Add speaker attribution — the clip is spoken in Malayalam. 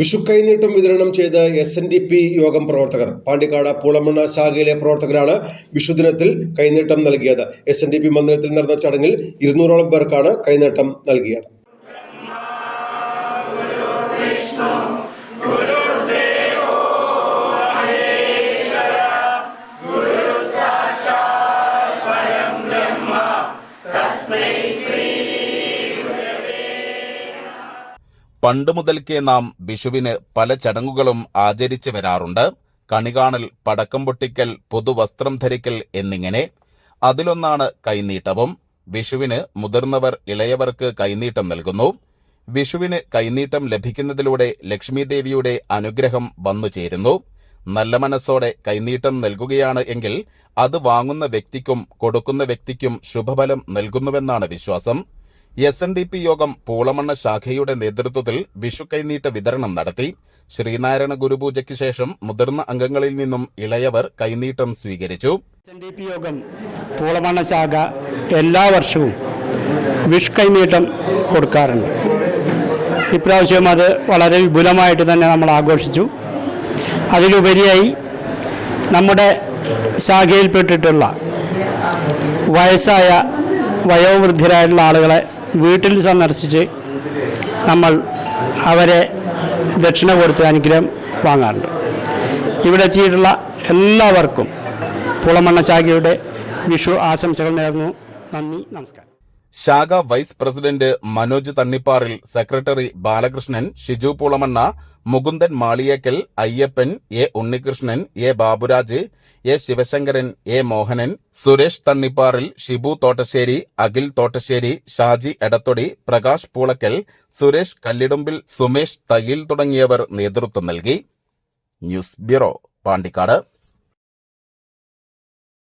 Speaker 1: Vishu കൈനീട്ടം വിതരണം ചെയ്ത എസ് എൻ ഡി പി യോഗം പ്രവർത്തകർ പാണ്ടിക്കാട് പൂളമണ്ണ ശാഖയിലെ പ്രവർത്തകരാണ് വിഷുദിനത്തിൽ കൈനീട്ടം നൽകിയത്. എസ് എൻ ഡി പി മന്ദിരത്തിൽ നടന്ന ചടങ്ങിൽ ഇരുന്നൂറോളം പേർക്കാണ് കൈനീട്ടം നൽകിയത്.
Speaker 2: പണ്ട് മുതൽക്കേ നാം വിഷുവിന് പല ചടങ്ങുകളും ആചരിച്ചു വരാറുണ്ട് കണികാണൽ പടക്കം പൊട്ടിക്കൽ പുതുവസ്ത്രം ധരിക്കൽ എന്നിങ്ങനെ അതിലൊന്നാണ് കൈനീട്ടവും. വിഷുവിന് മുതിർന്നവർ ഇളയവർക്ക് കൈനീട്ടം നൽകുന്നു. വിഷുവിന് കൈനീട്ടം ലഭിക്കുന്നതിലൂടെ ലക്ഷ്മിദേവിയുടെ അനുഗ്രഹം വന്നു ചേരുന്നു നല്ല മനസ്സോടെ കൈനീട്ടം നൽകുകയാണ് എങ്കിൽ അത് വാങ്ങുന്ന വ്യക്തിക്കും കൊടുക്കുന്ന വ്യക്തിക്കും ശുഭഫലം നൽകുന്നുവെന്നാണ് വിശ്വാസം. എസ് എൻ ഡി പി യോഗം പൂളമണ്ണ ശാഖയുടെ നേതൃത്വത്തിൽ വിഷു കൈനീട്ട വിതരണം നടത്തി. ശ്രീനാരായണ ഗുരുപൂജയ്ക്ക് ശേഷം മുതിർന്ന അംഗങ്ങളിൽ നിന്നും ഇളയവർ കൈനീട്ടം സ്വീകരിച്ചു.
Speaker 3: എസ് എൻ ഡി പി യോഗം പൂളമണ്ണ ശാഖ എല്ലാ വർഷവും വിഷ് കൈനീട്ടം കൊടുക്കാറുണ്ട്. ഇപ്രാവശ്യം അത് വളരെ വിപുലമായിട്ട് തന്നെ നമ്മൾ ആഘോഷിച്ചു. അതിലുപരിയായി നമ്മുടെ ശാഖയിൽപ്പെട്ടിട്ടുള്ള വയസ്സായ വയോവൃദ്ധരായിട്ടുള്ള ആളുകളെ വീട്ടിൽ സന്ദർശിച്ച് നമ്മൾ അവരെ ദക്ഷിണ കൊടുത്ത് അനുഗ്രഹം വാങ്ങാറുണ്ട്. ഇവിടെ എത്തിയിട്ടുള്ള എല്ലാവർക്കും പുളമണ്ണ ശാഖയുടെ വിഷു ആശംസകൾ നേർന്നു. നന്ദി നമസ്കാരം.
Speaker 2: ശാഖ vice president Manoj Thannipparil secretary Balakrishnan Shiju Pulamanna Mukundan Maliyekkal Ayyappan A Unnikrishnan A Baburaj A Sivasankaran A Mohanan Suresh Thannipparil Shibu Thottassery Akhil Thottassery Shaji Edathodi Prakash Poolakkal Suresh Kallidumbil Sumesh Thayyil തുടങ്ങിയവർ നേതൃത്വം നൽകി. News bureau Pandikkad.